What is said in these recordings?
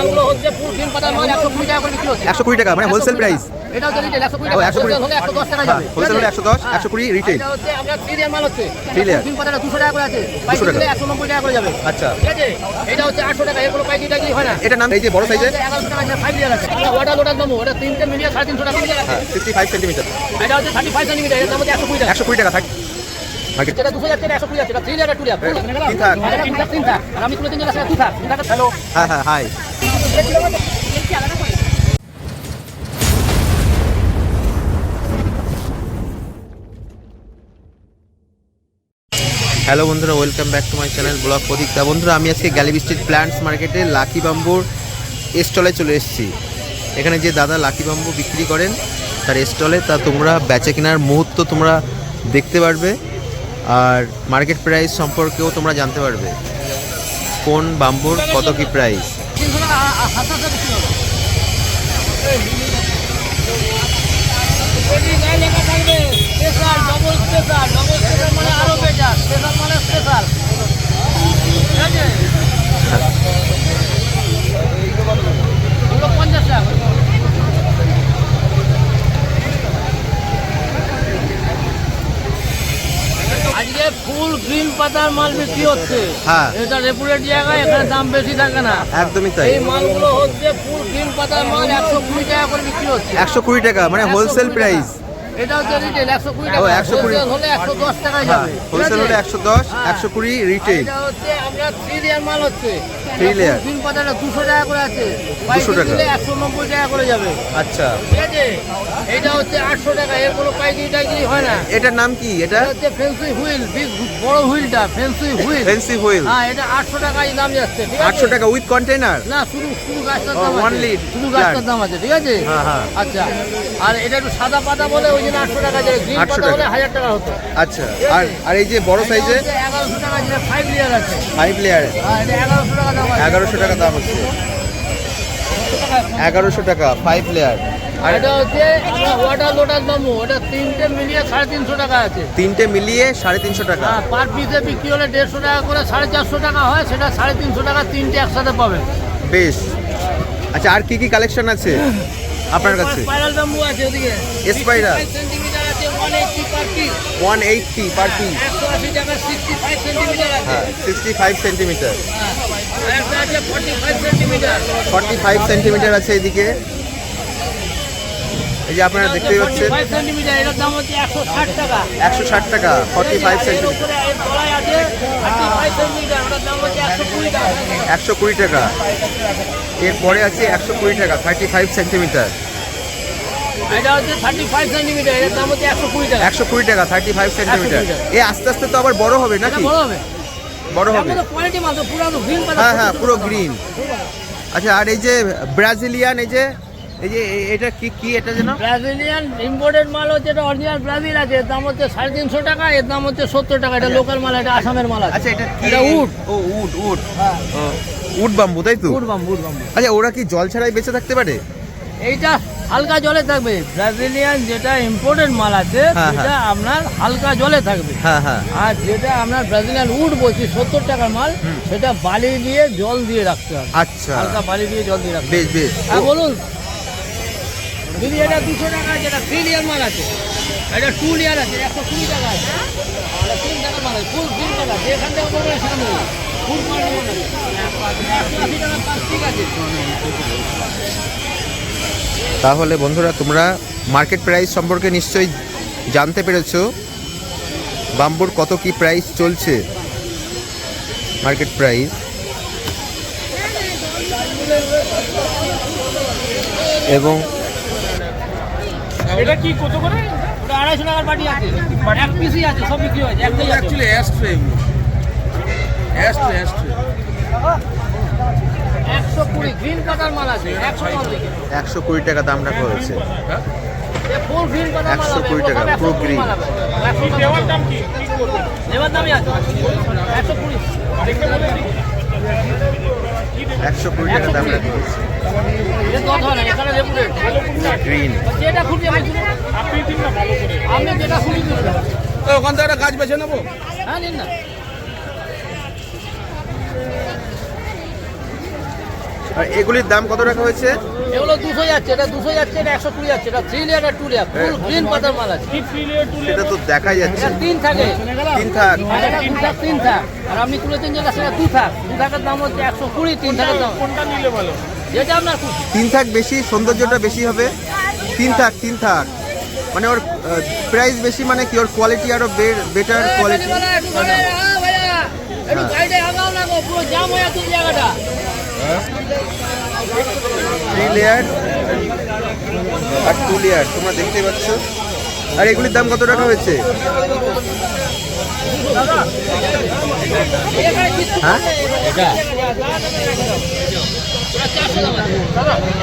মালগুলো হচ্ছে ফুল গ্রিন পাতার মাল একশো কুড়ি টাকা করে বিক্রি হচ্ছে। একশো কুড়ি টাকা মানে হোলসেল প্রাইস এটা হচ্ছে রিটেল একশো কুড়ি টাকা। 120 হোলসেল হলে একশো দশ টাকা হ্যাঁ যাবে। হোলসেল হলে একশো দশ একশো কুড়ি রিটেল এটা হচ্ছে আপনার থ্রি লেয়ার মাল হচ্ছে। Three layer। গ্রিন পাতাটা দুশো টাকা করে আছে। পাইকারি টাকা। একশো নব্বই টাকা করে যাবে। আচ্ছা। ঠিক আছে? এটা হচ্ছে আটশো টাকা এগুলো পাইকারি টাইকারি হয় না। এটার নাম এই যে বড় সাইজের এগারোশো টাকা আছে ফাইভ লেয়ার আছে। ওটা লোটার দাম ওটা তিনটে মিলিয়ে সাড়ে তিনশো টাকা হ্যাঁ সিক্সটি ফাইভ সেন্টিমিটার এটা হচ্ছে থার্টি ফাইভ সেন্টিমিটার এর দাম হচ্ছে একশো কুড়ি টাকা। একশো কুড়ি টাকা থাক। এটা দুশো একশো কুড়ি এটা থ্রি লেয়ার লেয়ার তিন। তিন তিন তিন টাকা হ্যালো হ্যাঁ হ্যাঁ হাই হ্যালো বন্ধুরা welcome back to my channel blog Pradipta বন্ধুরা, আমি আজকে গ্যালিবি স্ট্রিট প্ল্যান্টস মার্কেটে লাকি বাম্বুর স্টলে চলে এসেছি। এখানে যে দাদা লাকি বাম্বু বিক্রি করেন, তার স্টলে তা তোমরা বেচে কেনার মুহূর্ত তোমরা দেখতে পারবে, আর মার্কেট প্রাইস সম্পর্কেও তোমরা জানতে পারবে। কোন বাম্বুর কত কী প্রাইস তিনশো টাকা হাতে হাতে বিক্রি হবে লেখা থাকবে special double special double special মানে আরও বেটার স্পেশাল মানে স্পেশাল ঠিক আছে ওগুলো পঞ্চাশ টাকা করে। আজকে ফুল পাতার মাল বিক্রি হচ্ছে। হ্যাঁ। এটা রেপুরেট জায়গায় এখানে দাম বেশি থাকে না। একদমই তাই। এই মালগুলো হচ্ছে ফুল গ্রিন পাতার মাল একশো কুড়ি টাকা করে বিক্রি হচ্ছে। একশো কুড়ি টাকা মানে হোলসেল প্রাইস। এটা হচ্ছে রিটেল একশো কুড়ি ও, 120 হলে একশো দশ টাকায় যাবে। হোলসেল হলে একশো দশ। একশো কুড়ি রিটেল এটা হচ্ছে আপনার থ্রি লেয়ার মাল হচ্ছে। Three layer। গ্রিন পাতাটা দুশো টাকা করে আছে। 200 টাকা। টাকা করে যাবে। আচ্ছা। ঠিক আছে? এটা হচ্ছে আটশো টাকা। এর কোনো পাইকারি টাইকারি হয় না। এটার নাম কি? এটা? হচ্ছে ফেন্সি হুইল বিগ বড় হুইলটা ফেন্সি হুইল ফেন্সি হুইল হ্যাঁ এটা আটশো টাকায় দাম যাচ্ছে ঠিক আছে? আটশো টাকা উইথ কন্টেনার না শুধু শুধু গাছটার দাম one আছে। শুধু গাছটার দাম আছে ঠিক আছে? হ্যাঁ, হ্যাঁ। আচ্ছা। আর এটা একটু সাদা পাতা বলে ওই আটশো টাকা যায় গ্রিন 800 পাতা টাকা। হাজার টাকা হতো। আচ্ছা আর আর এই যে বড় সাইজে এগারোশো টাকা যেটা ফাইভ লিয়ার আছে। ফাইভ লেয়ার হ্যাঁ এগারোশো টাকা দাম এগারোশো টাকা দাম হচ্ছে। এগারোশো টাকা ফাইভ লেয়ার আর এটা হচ্ছে ওয়াটার লোটার বাম্বু ওটা তিনটে মিলিয়ে সাড়ে তিনশো টাকা আছে। তিনটে মিলিয়ে সাড়ে তিনশো টাকা। হ্যাঁ পার পিসে বিক্রি হলে দেড়শো টাকা করে সাড়ে চারশো টাকা হয় সেটা সাড়ে তিনশো টাকা তিনটে একসাথে পাবেন বেশ। আচ্ছা আর কি কি কালেকশন আছে? আপনার কাছে? স্পাইরাল বাম্বু আছে ওদিকে। আছে পার পিস পার পিস একশো আশি টাকা আছে। হ্যাঁ হ্যাঁ, একটা আছে এদিকে। এই যে আপনারা দেখতেই পাচ্ছেন। দাম হচ্ছে একশো ষাট টাকা। টাকা ফর্টি ফাইভ এর সেন্টিমিটার তলায় আছে থার্টি ফাইভ সেন্টিমিটার দাম হচ্ছে একশো কুড়ি টাকা একশো কুড়ি টাকা। এরপরে আছে একশো কুড়ি টাকা থার্টি ফাইভ সেন্টিমিটার একশো কুড়ি টাকা। থার্টি ফাইভ সেন্টিমিটার এ আস্তে আস্তে তো আবার বড় হবে নাকি? বড় হবে। হ্যাঁ হ্যাঁ পুরো গ্রিন আচ্ছা আর এই যে ব্রাজিলিয়ান এই যে এই যে এটা কি কি এটা যেন? ব্রাজিলিয়ান ইম্পোর্টেড মাল হচ্ছে এটা অরিজিনাল ব্রাজিল আছে। এর দাম হচ্ছে সাড়ে তিনশো টাকা এর দাম হচ্ছে সত্তর টাকা। এটা লোকাল মাল এটা আসামের মাল আছে। আচ্ছা এটা কি? এটা উড ও উড উড হ্যাঁ। উড বাম্বু তাই তো? উড বাম্বু উড বাম্বু আচ্ছা ওরা কি জল ছাড়াই বেঁচে থাকতে পারে? এইটা হালকা জলে থাকবে। ব্রাজিলিয়ান যেটা ইম্পোর্টেড মাল আছে হ্যাঁ, সেটা আপনার হালকা জলে থাকবে। হ্যাঁ হ্যাঁ। আর যেটা আপনার ব্রাজিলিয়ান উড বলছি সত্তর টাকার মাল সেটা বালি দিয়ে জল দিয়ে রাখতে হবে। আচ্ছা। হালকা বালি দিয়ে জল দিয়ে রাখতে বেশ বেশ। হ্যাঁ বলুন দিদি এটা দুশো টাকা যেটা থ্রি লিয়ার মাল আছে। এটা টু আছে, একশো কুড়ি টাকা আছে। এটা আছে আছে। তাহলে বন্ধুরা, তোমরা মার্কেট প্রাইস সম্পর্কে নিশ্চয়ই জানতে পেরেছ। বাম্বুর কত কি প্রাইস চলছে মার্কেট প্রাইস এবং এটা কি কত করে? ওটা আড়াইশো টাকার বাটি আছে। এক পিসই আছে সব বিক্রি হয়েছে একটাই আছে। Actually, ashtray. Ashtray, ashtray. একশো কুড়ি গ্রিন পাতার মাল আছে একশো কুড়ি। টাকা দাম রাখা হয়েছে। ফুল গ্রিন 120 টাকা, একশো পুরো কুড়ি green। একশো দেওয়ার দাম কি? দেওয়ার দামই আছে। একশো কুড়ি। একশো কুড়ি টাকা দাম রাখা হয়েছে। এটা ওখান থেকে একটা গাছ বেছে নেব? হ্যাঁ নিন না আর এগুলির দাম কত রাখা হয়েছে? এগুলো দুশো যাচ্ছে এটা দুশো যাচ্ছে এটা একশো কুড়ি যাচ্ছে এটা থ্রি লেয়ার আর টু লেয়ার ফুল গ্রিন পাতার মাল আছে। সেটা তো দেখা যাচ্ছে। তিন থাকে। তিন থাক। তিন এটা থাক তিন থাক। আর আপনি তুলেছেন যেটা সেটা দু থাক। দু থাকের দাম হচ্ছে একশো কুড়ি তিন থাকের দাম। কোনটা নিলে ভালো? তিন থাক বেশি সৌন্দর্যটা বেশি হবে তিন থাক তিন থাক মানে ওর প্রাইস বেশি মানে কি ওর কোয়ালিটি আরও বেটার কোয়ালিটি হ্যাঁ হ্যাঁ। হয়ে থ্রি লেয়ার আর টু লেয়ার তোমরা দেখতেই পাচ্ছ আর এগুলির দাম কত টাকা হয়েছে হ্যাঁ?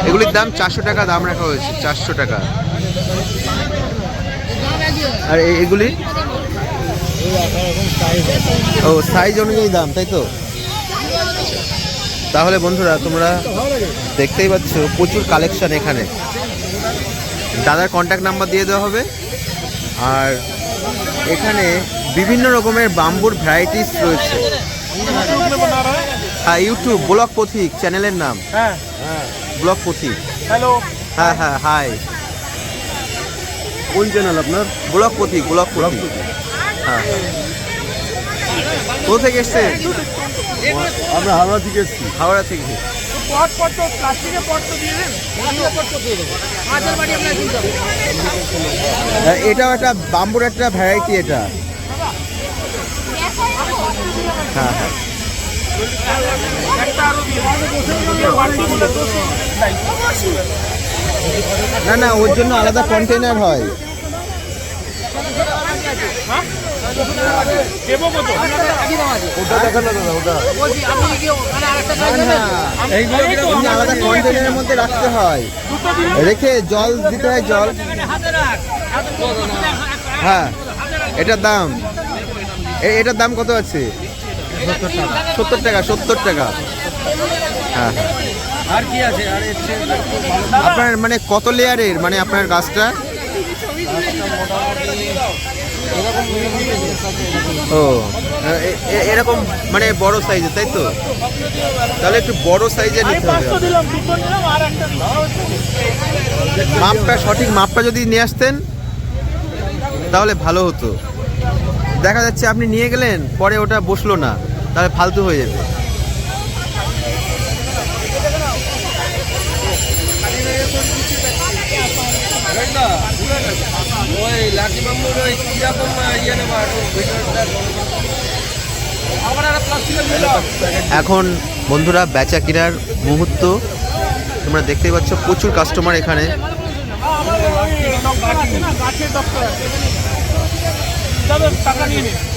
এগুলির দাম চারশো টাকা, দাম রাখা হয়েছে চারশো টাকা। আর এগুলি? ও সাইজ অনুযায়ী দাম, তাই তো? তাহলে বন্ধুরা, তোমরা দেখতেই পাচ্ছ, প্রচুর কালেকশন এখানে। দাদার কন্ট্যাক্ট নাম্বার দিয়ে দেওয়া হবে। আর এখানে বিভিন্ন রকমের বাম্বুর ভ্যারাইটিস রয়েছে। হ্যাঁ ইউটিউব ব্লক পথিক চ্যানেলের নাম। হ্যাঁ। ব্লক পথিক। হ্যালো। হ্যাঁ হ্যাঁ হাই। কোন চ্যানেল আপনার? ব্লক পথিক ব্লক পথিক। হ্যাঁ হ্যাঁ। কোথা থেকে এসছেন? আমরা হাওড়া থেকে এসেছি। হাওড়া থেকে। পট পট তো প্লাস্টিকের পট তো দিয়ে দেন। এগুলো কত দিয়ে দেবো? মাছের বাড়ি আপনার কিনতে হ্যাঁ, এটাও একটা বাম্বুর একটা ভ্যারাইটি এটা। হ্যাঁ হ্যাঁ। না না, ওর জন্য আলাদা কন্টেনার হয়। আলাদা কন্টেনারের মধ্যে রাখতে হয়। রেখে জল দিতে হয়, জল। হ্যাঁ এটার দাম। এটার দাম কত আছে? সত্তর টাকা। সত্তর টাকা হ্যাঁ। আর কি আছে? আর আপনার মানে কত লেয়ারের? মানে আপনার গাছটা? ও এরকম মানে বড় সাইজের তাই তো? তাহলে একটু বড় সাইজের নিতে হবে। মাপটা সঠিক মাপটা যদি নিয়ে আসতেন তাহলে ভালো হতো। দেখা যাচ্ছে আপনি নিয়ে গেলেন পরে ওটা বসল না। তাহলে ফালতু হয়ে যাবে। এখন বন্ধুরা বেচা কেনার মুহূর্ত। তোমরা দেখতেই পাচ্ছ প্রচুর কাস্টমার এখানে। দাদা টাকা নিয়ে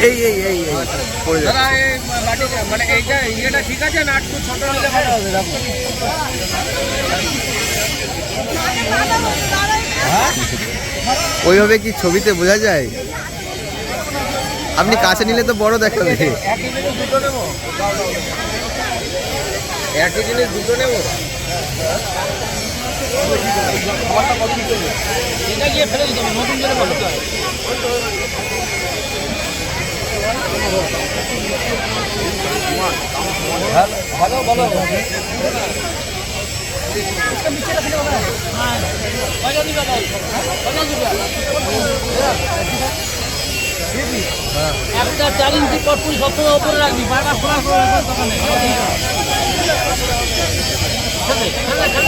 এই এই এই এই। পড়ে যাচ্ছে। দাদা এই বাটিটা মানে এইটা ইয়েটা ঠিক আছে না একটু ছোট নিলে ভালো হবে? দেখো ওইভাবে কি ছবিতে বোঝা যায়? আপনি কাছে নিলে তো বড় দেখাবে। একই জিনিস দুটো নেব? একই জিনিস দুটো নেব? এটা গিয়ে ফেলে নতুন। ভালো দিবে? একটা চার ইঞ্চি পটপুরি সবসময় ওপরে রাখবি বারবার খোলা। খেলে, খেলে,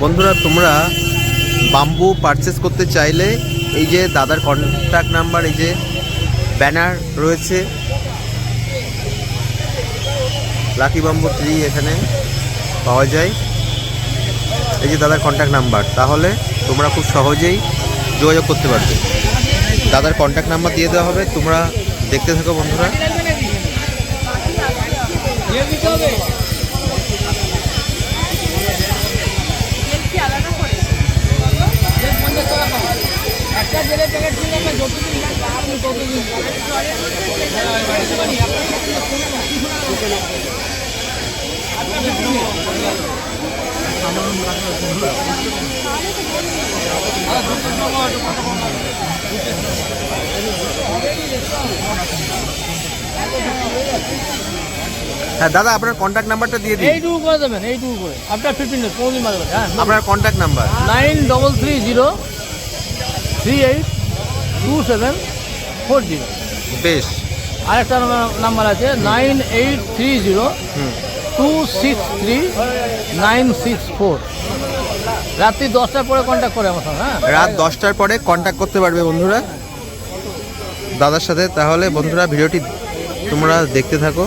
বন্ধুরা, তোমরা বাম্বু পারচেস করতে চাইলে এই যে দাদার কন্ট্যাক্ট নাম্বার এই যে ব্যানার রয়েছে লাকি বাম্বু ট্রি এখানে পাওয়া যায়। এই যে দাদার কন্ট্যাক্ট নাম্বার তাহলে তোমরা খুব সহজেই যোগাযোগ করতে পারবে। দাদার কন্ট্যাক্ট নাম্বার দিয়ে দেওয়া হবে, তোমরা দেখতে থাকো বন্ধুরা। হ্যাঁ দাদা আপনার কন্ট্যাক্ট নাম্বারটা দিয়ে দিন। এইটুকু করে দেবেন এইটুকু করে। আপনার ফিফটিন ডেজ বাদে বাদে, হ্যাঁ। আপনার contact number nine double three zero three eight two seven four zero বেশ। আরেকটা নাম্বার আছে nine eight three zero two six three nine six four রাত্রি দশটার পরে কন্ট্যাক্ট করে আমার সঙ্গে হ্যাঁ? রাত দশটার পরে কন্ট্যাক্ট করতে পারবে বন্ধুরা। দাদার সাথে তাহলে বন্ধুরা ভিডিওটি তোমরা দেখতে থাকো।